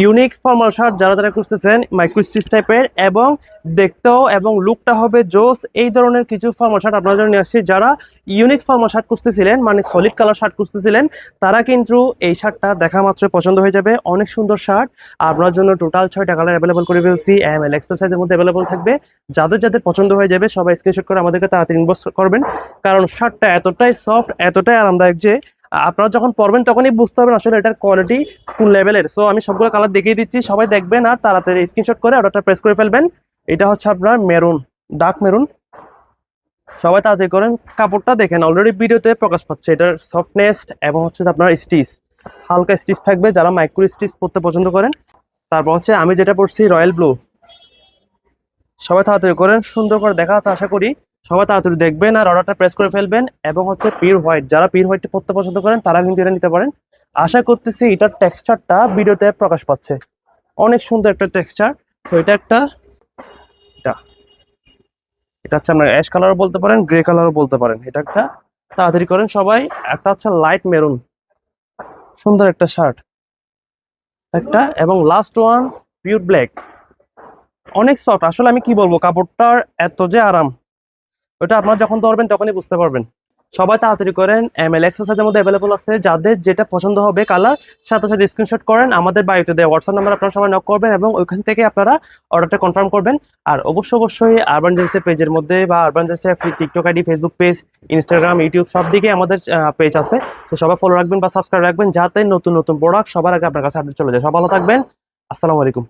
Unique formal shirt যারা যারা খুঁজতেছেন মাইক্রোস্টিচ টাইপের এবং দেখতেও এবং লুকটা হবে জোস, এই ধরনের কিছু ফর্মাল শার্ট আপনার জন্য নিয়ে আসছি। যারা ইউনিক ফর্মাল শার্ট খুঁজতেছিলেন মানে সলিড কালার শার্ট খুঁজতেছিলেন, তারা কিন্তু এই শার্টটা দেখা মাত্র পছন্দ হয়ে যাবে। অনেক সুন্দর শার্ট আপনার জন্য টোটাল ছয়টা কালার অ্যাভেলেবল করে ফেলছি। এম এল এক্সেল সাইজের মধ্যে অ্যাভেলেবল থাকবে। যাদের যাদের পছন্দ হয়ে যাবে, সবাই স্ক্রিনশট করে আমাদেরকে তাড়াতাড়ি ইনবক্স করবেন। কারণ শার্টটা এতটাই সফট এতটাই আরামদায়ক যে আপনারা যখন পড়বেন তখনই বুঝতে পারবেন আসলে এটার কোয়ালিটি কোন লেভেলের সো আমি সবগুলো কালার দেখিয়ে দিচ্ছি। সবাই দেখবেন আর তাড়াতাড়ি স্ক্রিনশট করে অর্ডারটা প্রেস করে ফেলবেন। এটা হচ্ছে আপনার মেরুন ডার্ক মেরুন সবাই তাড়াতাড়ি করেন, কাপড়টা দেখেন অলরেডি ভিডিওতে প্রকাশ পাচ্ছে। এটার সফটনেস এবং হচ্ছে আপনার স্টিচ হালকা স্টিচ থাকবে, যারা মাইক্রো স্টিচ পরতে পছন্দ করেন। তারপর হচ্ছে আমি যেটা পড়ছি রয়্যাল ব্লু সবাই তাড়াতাড়ি করেন, সুন্দর করে দেখা আশা করি। সবাই তাড়াতাড়ি দেখবেন আর অর্ডারটা প্রেস করে ফেলবেন এবং হচ্ছে পিওর হোয়াইট যারা পিওর হোয়াইট পড়তে পছন্দ করেন, তারা কিন্তু এটা নিতে পারেন। আশা করতেছি এটার টেক্সচারটা ভিডিওতে প্রকাশ পাচ্ছে। অনেক সুন্দর একটা টেক্সচার তো এটা একটা, এটা এটা হচ্ছে আপনার অ্যাশ কালারও বলতে পারেন গ্রে কালারও বলতে পারেন। এটা একটা, তাড়াতাড়ি করেন সবাই। একটা হচ্ছে লাইট মেরুন সুন্দর একটা শার্ট একটা, এবং লাস্ট ওয়ান পিওর ব্ল্যাক অনেক সফট আসলে আমি কি বলব, কাপড়টার এত যে আরাম। ওটা আপনার যখন ধরবেন, তখনই বুঝতে পারবেন। সবাই তাড়াতাড়ি করেন এম এল এক্সারসাইজের মধ্যে অ্যাভেলেবল আছে। যাদের যেটা পছন্দ হবে কালার সাথে সাথে স্ক্রিনশট করেন। আমাদের বাড়িতে দেওয়া হোয়াটসঅ্যাপ নাম্বার আপনারা সবাই নক করবেন এবং ওইখান থেকে আপনারা অর্ডারটা কনফার্ম করবেন। আর অবশ্যই অবশ্যই আরবান জেন্সি পেজের মধ্যে বা urban Gen Z TikTok ID Facebook page Instagram YouTube সব দিকে আমাদের পেজ আছে। তো সবাই ফলো রাখবেন বা সাবস্ক্রাইব রাখবেন যাতে নতুন নতুন প্রোডাক্ট সবার আগে আপনার কাছে আপডেট চলে যায়। সব ভালো থাকবেন। আসসালামু আলাইকুম।